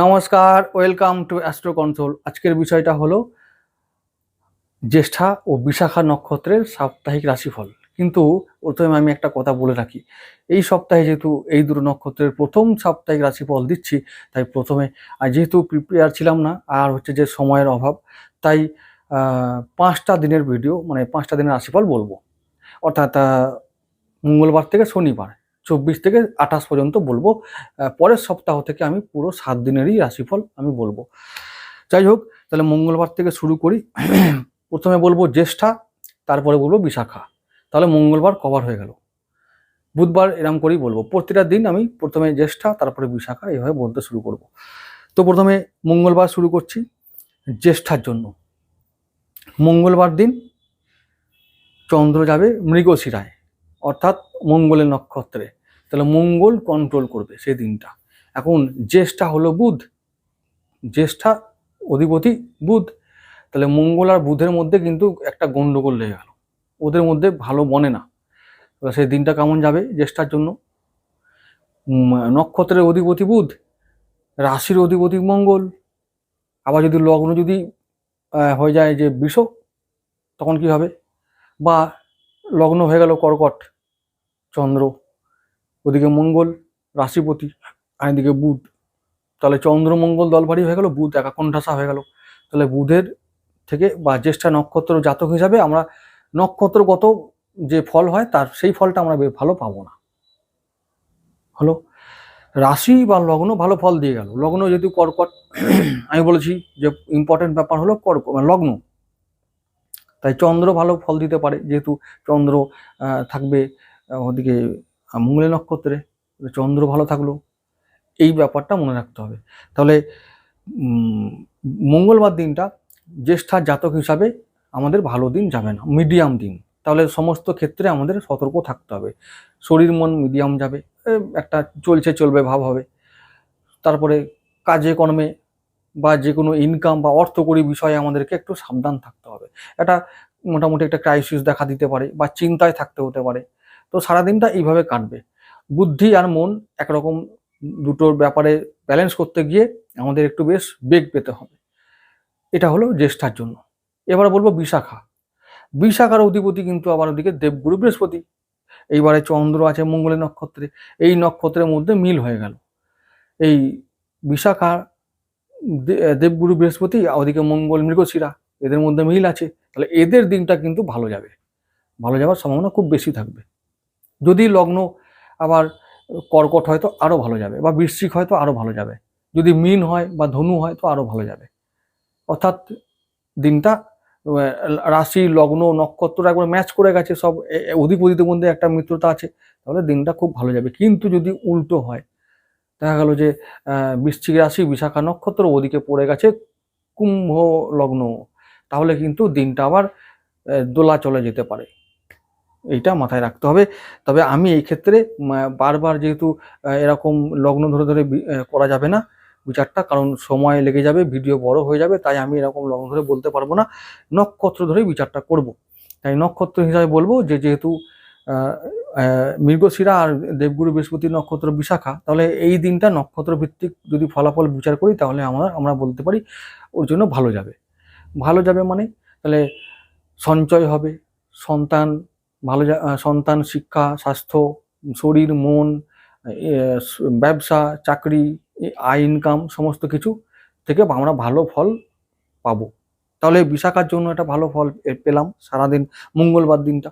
নমস্কার, welcome to astro control আজকের বিষয়টা হলো জ্যেষ্ঠা ও বিশাখা নক্ষত্রের সাপ্তাহিক রাশিফল। কিন্তু প্রথমে আমি একটা কথা বলে রাখি, এই সপ্তাহে যেহেতু এই দুটো নক্ষত্রের প্রথম সাপ্তাহিক রাশিফল দিচ্ছি, তাই প্রথমে, আর যেহেতু প্রিপেয়ার ছিলাম না, আর হচ্ছে যে সময়ের অভাব, তাই পাঁচটা দিনের ভিডিও মানে পাঁচটা দিনের রাশিফল বলব। অর্থাৎ মঙ্গলবার থেকে শনিবার। চব্বিশ থেকে আঠাশ পর্যন্ত বলব। পরের সপ্তাহ থেকে আমি পুরো সাত দিনেরই রাশিফল আমি বলব। যাই হোক, তাহলে মঙ্গলবার থেকে শুরু করি। প্রথমে বলব জ্যেষ্ঠা, তারপরে বলব বিশাখা। তাহলে মঙ্গলবার কভার হয়ে গেল। বুধবার এরম করেই বলব। প্রতিটা দিন আমি প্রথমে জ্যেষ্ঠা, তারপরে বিশাখা এইভাবে বলতে শুরু করব। তো প্রথমে মঙ্গলবার শুরু করছি জ্যেষ্ঠার জন্য। মঙ্গলবার দিন চন্দ্র যাবে মৃগশিরায়, অর্থাৎ মঙ্গলের নক্ষত্রে। তাহলে মঙ্গল কন্ট্রোল করবে সেই দিনটা। এখন জ্যেষ্ঠা হলো বুধ, জ্যেষ্ঠা অধিপতি বুধ, তাহলে মঙ্গল আর বুধের মধ্যে কিন্তু একটা গন্ডগোল লেগে গেল। ওদের মধ্যে ভালো বনে না। তাহলে সেই দিনটা কেমন যাবে জ্যেষ্ঠার জন্য? নক্ষত্রের অধিপতি বুধ, রাশির অধিপতি মঙ্গল, আবার যদি লগ্ন যদি হয়ে যায় যে বিষ, তখন কি হবে? বা লগ্ন হয়ে গেল কর্কট, চন্দ্র। ওদিকে মঙ্গল, রাশিপতি, আর এদিকে বুধ। তাহলে চন্দ্র মঙ্গল দলবাড়ি হয়ে গেল, বুধ একাকণ্ঠাসা হয়ে গেল। তাহলে বুধের থেকে বা জ্যেষ্ঠা নক্ষত্র জাতক হিসাবে আমরা নক্ষত্রগত যে ফল হয়, তার সেই ফলটা আমরা ভালো পাবো না। হলো? রাশি বা লগ্ন ভালো ফল দিয়ে গেল। লগ্ন যেহেতু কর্কট, আমি বলেছি যে ইম্পর্টেন্ট ব্যাপার হলো কর্ক মানে লগ্ন। তাই চন্দ্র ভালো ফল দিতে পারে, যেহেতু চন্দ্র থাকবে ওদিকে আহ, মঙ্গলের নক্ষত্রে চন্দ্র ভালো থাকল। এই ব্যাপারটা মনে রাখতে হবে। তাহলে মঙ্গলবার দিনটা জ্যেষ্ঠার জাতক হিসাবে আমাদের ভালো দিন যাবে না মিডিয়াম দিন। তাহলে সমস্ত ক্ষেত্রে আমাদের সতর্ক থাকতে হবে। শরীর মন মিডিয়াম যাবে একটা চলছে চলবে ভাব হবে। তারপরে কাজে কর্মে বা যে কোনো ইনকাম বা অর্থকরী বিষয়ে আমাদেরকে একটু সাবধান থাকতে হবে। এটা মোটামুটি একটা ক্রাইসিস দেখা দিতে পারে বা চিন্তায় থাকতে হতে পারে। তো সারাদিনটা এইভাবে কাটবে। বুদ্ধি আর মন একরকম দুটোর ব্যাপারে ব্যালেন্স করতে গিয়ে আমাদের একটু বেশ বেগ পেতে হবে। এটা হলো জ্যেষ্ঠার জন্য। এবার বলব বিশাখা। বিশাখার অধিপতি কিন্তু আবার ওদিকে দেবগুরু বৃহস্পতি। এইবারে চন্দ্র আছে মঙ্গলের নক্ষত্রে। এই নক্ষত্রের মধ্যে মিল হয়ে গেল। এই বিশাখা দেবগুরু বৃহস্পতি আর ওদিকে মঙ্গল মৃগশিরা, এদের মধ্যে মিল আছে। তাহলে এদের দিনটা কিন্তু ভালো যাবে। ভালো যাওয়ার সম্ভাবনা খুব বেশি থাকবে। যদি লগ্ন আবার কর্কট হয় তো আরও ভালো যাবে বা বৃশ্চিক হয় তো আরও ভালো যাবে। যদি মিন হয় বা ধনু হয় তো আরও ভালো যাবে। অর্থাৎ দিনটা রাশি, লগ্ন, নক্ষত্র একবার ম্যাচ করে গেছে, সব এ- অধিপতিদের মধ্যে একটা মিত্রতা আছে, তাহলে দিনটা খুব ভালো যাবে। কিন্তু যদি উল্টো হয়, দেখা গেল যে বৃশ্চিক রাশি, বিশাখা নক্ষত্র ওদিকে পড়ে গেছে, কুম্ভ লগ্ন, তাহলে কিন্তু দিনটা আবার দোলা চলে যেতে পারে। এইটা মাথায় রাখতে হবে। তবে আমি এই ক্ষেত্রে বারবার যেহেতু এরকম লগ্ন ধরে ধরে করা যাবে না বিচারটা, কারণ সময় লেগে যাবে, ভিডিও বড় হয়ে যাবে, তাই আমি এরকম লগ্ন ধরে বলতে পারব না। নক্ষত্র ধরেই বিচারটা করব। তাই নক্ষত্র হিসাবে বলব যে, যেহেতু মৃগশিরা আর দেবগুরু বৃহস্পতি নক্ষত্র বিশাখা, তাহলে এই দিনটা নক্ষত্র ভিত্তিক যদি ফলাফল বিচার করি, তাহলে আমরা আমরা বলতে পারি ওর জন্য ভালো যাবে। ভালো যাবে মানে তাহলে সঞ্চয় হবে, সন্তান ভালো সন্তান, শিক্ষা, স্বাস্থ্য, শরীর, মন ব্যবসা, চাকরি আয় ইনকাম সমস্ত কিছু থেকে আমরা ভালো ফল পাবো। তাহলে বিশাখার জন্য একটা ভালো ফল পেলাম সারাদিন, মঙ্গলবার দিনটা।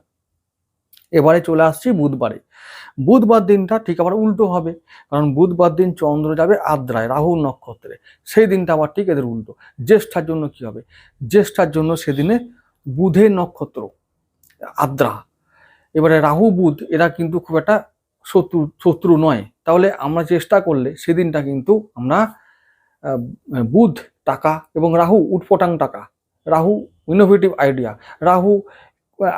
এবারে চলে আসছি বুধবারে। বুধবার দিনটা ঠিক আবার উল্টো হবে, কারণ বুধবার দিন চন্দ্র যাবে আদ্রায় রাহু নক্ষত্রে। সেই দিনটা আবার ঠিক এদের উল্টো। জ্যেষ্ঠার জন্য কি হবে? জ্যেষ্ঠার জন্য সেদিনে বুধের নক্ষত্র, আদ্রা। এবারে রাহু বুধ এরা কিন্তু খুব একটা শত্রু শত্রু নয়। তাহলে আমরা চেষ্টা করলে সেদিনটা কিন্তু আমরা আহ, বুধ টাকা এবং রাহু উটপটাং টাকা। রাহু ইনোভেটিভ আইডিয়া রাহু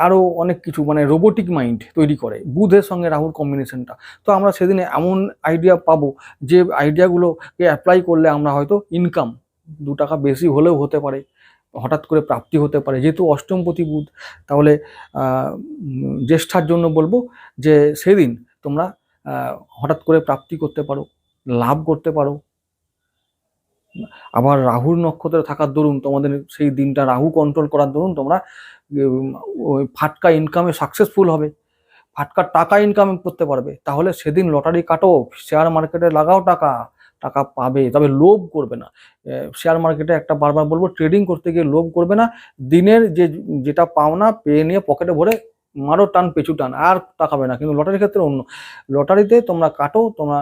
আরও অনেক কিছু মানে রোবোটিক মাইন্ড তৈরি করে বুধের সঙ্গে রাহুর কম্বিনেশনটা তো আমরা সেদিনে এমন আইডিয়া পাবো যে আইডিয়াগুলোকে অ্যাপ্লাই করলে আমরা হয়তো ইনকাম দু টাকা বেশি হলেও হতে পারে। হঠাৎ করে প্রাপ্তি হতে পারে। যেহেতু অষ্টমপতি বুধ তাহলে জ্যেষ্ঠার জন্য বলব যে সেদিন তোমরা হঠাৎ করে প্রাপ্তি করতে পারো, লাভ করতে পারো। আবার রাহুর নক্ষত্রে থাকার দরুন, তোমাদের সেই দিনটা রাহু কন্ট্রোল করার দরুন, তোমরা ফাটকা ইনকামে সাকসেসফুল হবে। ফাটকা টাকা ইনকাম করতে পারবে। তাহলে সেদিন লটারি কাটো শেয়ার মার্কেটে লাগাও টাকা। টাকা পাবে, তবে লোভ করবে না। শেয়ার মার্কেটে একটা বারবার বলব ট্রেডিং করতে গিয়ে লোভ করবে না। দিনের যে, যেটা পাওনা, পেয়ে নিয়ে পকেটে ভরে মারো, টান, পেছু, টান, আর তাকাবে না। কিন্তু লটারির ক্ষেত্রে অন্য। লটারিতে তোমরা কাটো, তোমরা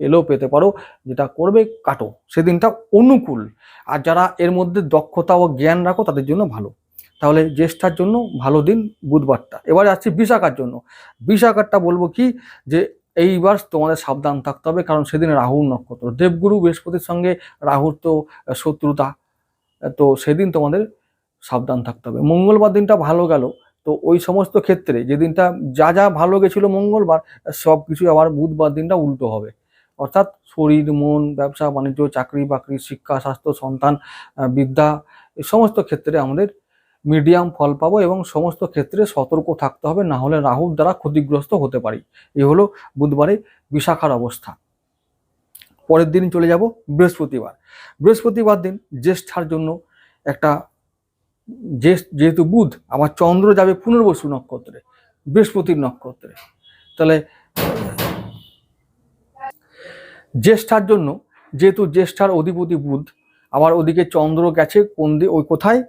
এলেও পেতে পারো, যেটা করবে কাটো। সেদিনটা অনুকূল। আর যারা এর মধ্যে দক্ষতা ও জ্ঞান রাখো, তাদের জন্য ভালো। তাহলে জ্যেষ্ঠার জন্য ভালো দিন বুধবারটা। এবার আসছি বিশাখার জন্য। বিশাখারটা বলব কি? যে এইবার তোমাদের সাবধান থাকতে হবে, কারণ সেদিন রাহুর নক্ষত্র। দেবগুরু বৃহস্পতির সঙ্গে রাহুর তো শত্রুতা, তো সেদিন তোমাদের সাবধান থাকতে হবে। মঙ্গলবার দিনটা ভালো গেল, তো ওই সমস্ত ক্ষেত্রে যে দিনটা যা যা ভালো গেছিল মঙ্গলবার, সব কিছু আবার বুধবার দিনটা উল্টো হবে। অর্থাৎ শরীর, মন, ব্যবসা, বাণিজ্য চাকরি বাকরি শিক্ষা, স্বাস্থ্য, সন্তান বিদ্যা এই সমস্ত ক্ষেত্রে আমাদের মিডিয়াম ফল পাবো এবং সমস্ত ক্ষেত্রে সতর্ক থাকতে হবে, না হলে রাহুর দ্বারা ক্ষতিগ্রস্ত হতে পারি। এই হলো বুধবারে বিশাখার অবস্থা। পরের দিন চলে যাব বৃহস্পতিবার। বৃহস্পতিবার দিন জ্যেষ্ঠার জন্য একটা যেহেতু বুধ আবার চন্দ্র যাবে পুনর্বসু নক্ষত্রে, বৃহস্পতির নক্ষত্রে। তাহলে জ্যেষ্ঠার জন্য, যেহেতু জ্যেষ্ঠার অধিপতি বুধ আবার ওদিকে চন্দ্র গেছে, কোন দি, ওই কোথায়?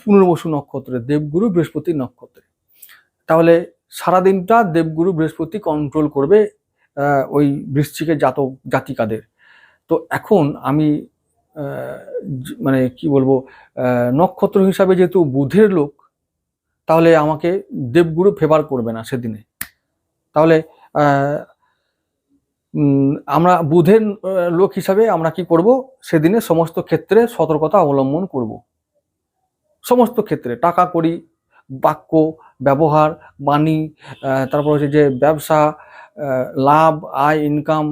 পুনর্বসু নক্ষত্রে দেবগুরু বৃহস্পতির নক্ষত্রে। তাহলে সারাদিনটা দেবগুরু বৃহস্পতি কন্ট্রোল করবে ওই বৃশ্চিকের জাতক, জাতিকাদের। তো এখন আমি মানে কি বলব নক্ষত্র হিসাবে যেহেতু বুধের লোক, তাহলে আমাকে দেবগুরু ফেভার করবে না সেদিনে। তাহলে আমরা বুধের লোক হিসাবে আমরা কি করব, সেদিনে সমস্ত ক্ষেত্রে সতর্কতা অবলম্বন করব। সমস্ত ক্ষেত্রে, টাকা করি বাক্য, ব্যবহার বাণী তারপর হচ্ছে যে ব্যবসা লাভ, আয় ইনকাম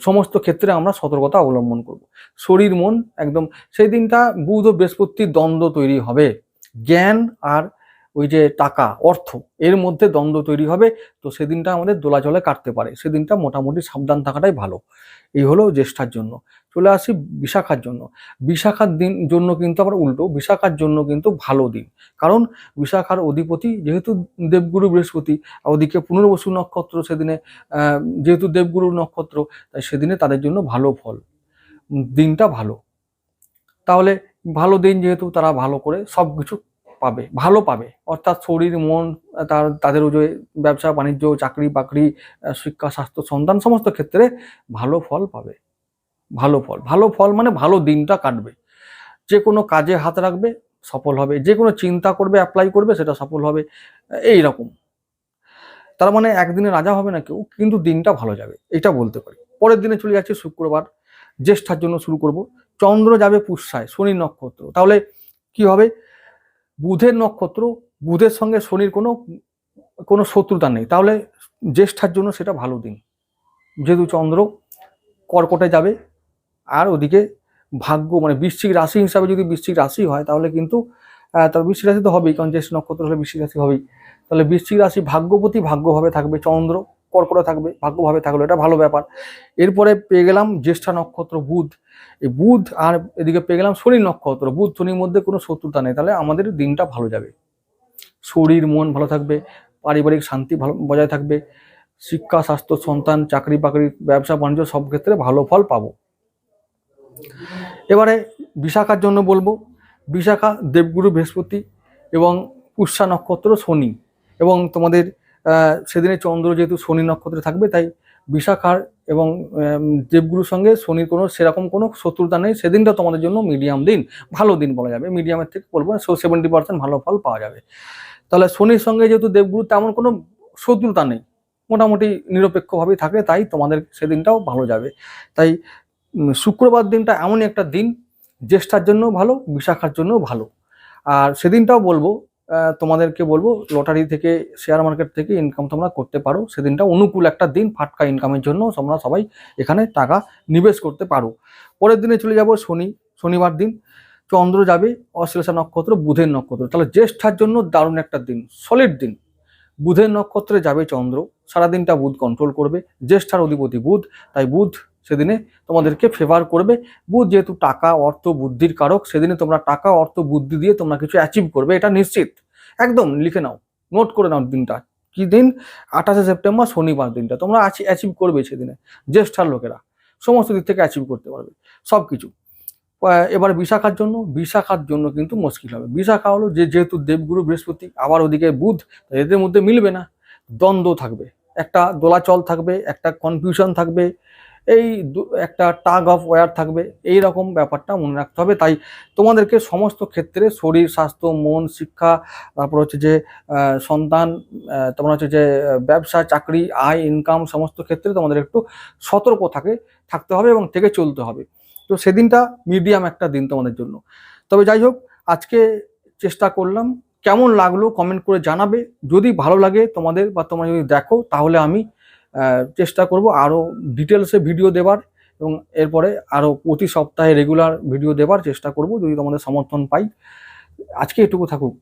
সমস্ত ক্ষেত্রে আমরা সতর্কতা অবলম্বন করব। শরীর, মন, একদম, সেই দিনটা বুধ ও বৃহস্পতির দ্বন্দ্ব তৈরি হবে। জ্ঞান আর ওই যে টাকা, অর্থ, এর মধ্যে দ্বন্দ্ব তৈরি হবে। তো সেদিনটা আমাদের দোলাচলে কাটতে পারে। সেদিনটা মোটামুটি সাবধান থাকাটাই ভালো। এই হলো জ্যেষ্ঠার জন্য। চলে আসি বিশাখার জন্য। বিশাখার দিন জন্য কিন্তু আবার উল্টো। বিশাখার জন্য কিন্তু ভালো দিন। কারণ বিশাখার অধিপতি যেহেতু দেবগুরু বৃহস্পতি ওদিকে পুনর্বসু নক্ষত্র সেদিনে যেহেতু দেবগুরু নক্ষত্র, তাই সেদিনে তাদের জন্য ভালো ফল। দিনটা ভালো। তাহলে ভালো দিন যেহেতু তারা ভালো করে সব কিছু পাবে, ভালো পাবে। অর্থাৎ শরীর, মন, তার, তাদের যে ব্যবসা, বাণিজ্য, চাকরি বাকরি শিক্ষা, স্বাস্থ্য, সন্তান, সমস্ত ক্ষেত্রে ভালো ফল পাবে। ভালো ফল। ভালো ফল মানে ভালো দিনটা কাটবে। যে কোনো কাজে হাত রাখবে, সফল হবে। যে কোনো চিন্তা করবে অ্যাপ্লাই করবে, সেটা সফল হবে। এই রকম। তার মানে একদিনে রাজা হবে না কেউ, কিন্তু দিনটা ভালো যাবে। এটা বলতে পারি। পরের দিনে চলে যাচ্ছে শুক্রবার। জ্যেষ্ঠার জন্য শুরু করব। চন্দ্র যাবে পুষ্যায়, শনি নক্ষত্র। তাহলে কি হবে? বুধের নক্ষত্র, বুধের সঙ্গে শনির কোনো কোনো শত্রুতা নেই। তাহলে জ্যেষ্ঠার জন্য সেটা ভালো দিন। যেহেতু চন্দ্র কর্কটে যাবে, আর ওদিকে ভাগ্য মানে বৃশ্চিক রাশি হিসাবে যদি বৃশ্চিক রাশি হয়, তাহলে কিন্তু তার বৃশ্চিক রাশি তো হবেই, কারণ জ্যেষ্ঠ নক্ষত্র হলে বৃশ্চিক রাশি হবেই। তাহলে বৃশ্চিক রাশি ভাগ্যপতি ভাগ্যভাবে থাকবে চন্দ্র। কর্কটে থাকবে, ভাগ্যভাবে থাকল, এটা ভালো ব্যাপার। এরপরে পেয়ে গেলাম জ্যেষ্ঠা নক্ষত্র বুধ। এই বুধ আর এদিকে পেয়ে গেলাম শনি নক্ষত্র। বুধ, শনির মধ্যে কোনো শত্রুতা নেই, তাহলে আমাদের দিনটা ভালো যাবে। শরীর, মন ভালো থাকবে, পারিবারিক শান্তি ভালো, বজায় থাকবে, শিক্ষা, স্বাস্থ্য, সন্তান, চাকরি বাকরি, ব্যবসা, বাণিজ্য সব ক্ষেত্রে ভালো ফল পাবো। এবারে বিশাখার জন্য বলব, বিশাখা দেবগুরু বৃহস্পতি এবং পুষ্যা নক্ষত্র শনি এবং তোমাদের সেদিনে চন্দ্র যেহেতু শনি নক্ষত্রে থাকবে, তাই বিশাখার এবং দেবগুরুর সঙ্গে শনির কোনো সেরকম কোনো শত্রুতা নেই। সেদিনটা তোমাদের জন্য মিডিয়াম দিন, ভালো দিন বলা যাবে। মিডিয়ামের থেকে বলব সো সেভেন্টি পার্সেন্ট ভালো ফল পাওয়া যাবে। তাহলে শনির সঙ্গে যেহেতু দেবগুরু, তেমন কোনো শত্রুতা নেই। মোটামুটি নিরপেক্ষভাবেই থাকে, তাই তোমাদের সেদিনটাও ভালো যাবে। তাই শুক্রবার দিনটা এমনই একটা দিন, জ্যেষ্ঠার জন্য ভালো, বিশাখার জন্য ভালো। আর সেদিনটাও বলব তোমাদেরকে বলব লটারি থেকে শেয়ার মার্কেট থেকে ইনকাম তোমরা করতে পারো। সেদিনটা অনুকূল একটা দিন, ফাটকা ইনকামের জন্য তোমরা সবাই এখানে টাকা নিবেশ করতে পারো। পরের দিনে চলে যাব শনি, শনিবার দিন। চন্দ্র যাবে অশ্লেষা নক্ষত্র, বুধের নক্ষত্র। তাহলে জ্যেষ্ঠার জন্য দারুণ একটা দিন সলিড দিন। বুধের নক্ষত্রে যাবে চন্দ্র, সারাদিনটা বুধ কন্ট্রোল করবে। জ্যেষ্ঠার অধিপতি বুধ, তাই বুধ সেদিনে তোমাদেরকে ফেভার করবে। বুধ যেহেতু টাকা, অর্থ, বুদ্ধির কারক, সেদিনে তোমরা টাকা, অর্থ, বুদ্ধি দিয়ে তোমরা কিছু অ্যাচিভ করবে, এটা নিশ্চিত। একদম, লিখে নাও নোট করে নাও দিনটা। কি দিন? আঠাশে সেপ্টেম্বর, শনিবার দিনটা। তোমরা অ্যাচিভ করবে সেদিনে, জ্যেষ্ঠার লোকেরা। সমস্ত দিক থেকে অ্যাচিভ করতে পারবে সব কিছু এবার বিশাখার জন্য বিশাখার জন্য কিন্তু মুশকিল হবে। বিশাখা হলো যে যেহেতু দেবগুরু বৃহস্পতি, আবার ওদিকে বুধ এদের মধ্যে মিলবে না। দ্বন্দ্ব থাকবে, একটা দোলাচল থাকবে, একটা কনফিউশন থাকবে এই একটা টাগ অফ ওয়ার থাকবে, এই রকম ব্যাপারটা মনে রাখতে হবে। তাই তোমাদেরকে সমস্ত ক্ষেত্রে শরীর, স্বাস্থ্য, মন, শিক্ষা, তারপর হচ্ছে যে সন্তান তোমার হচ্ছে যে, ব্যবসা, চাকরি, আয় ইনকাম সমস্ত ক্ষেত্রে তোমাদের একটু সতর্ক থাকে, থাকতে হবে এবং থেকে চলতে হবে। তো সেদিনটা মিডিয়াম একটা দিন তোমাদের জন্য। তবে যাই হোক, আজকে চেষ্টা করলাম। কেমন লাগল কমেন্ট করে জানাবে। যদি ভালো লাগে তোমাদের বা তোমরা যদি দেখো, তাহলে আমি চেষ্টা করব আরও ডিটেলসে ভিডিও দেবার এবং এরপরে আরও প্রতি সপ্তাহে রেগুলার ভিডিও দেবার চেষ্টা করব যদি তোমাদের সমর্থন পাই। আজকে এটুকু থাকুক।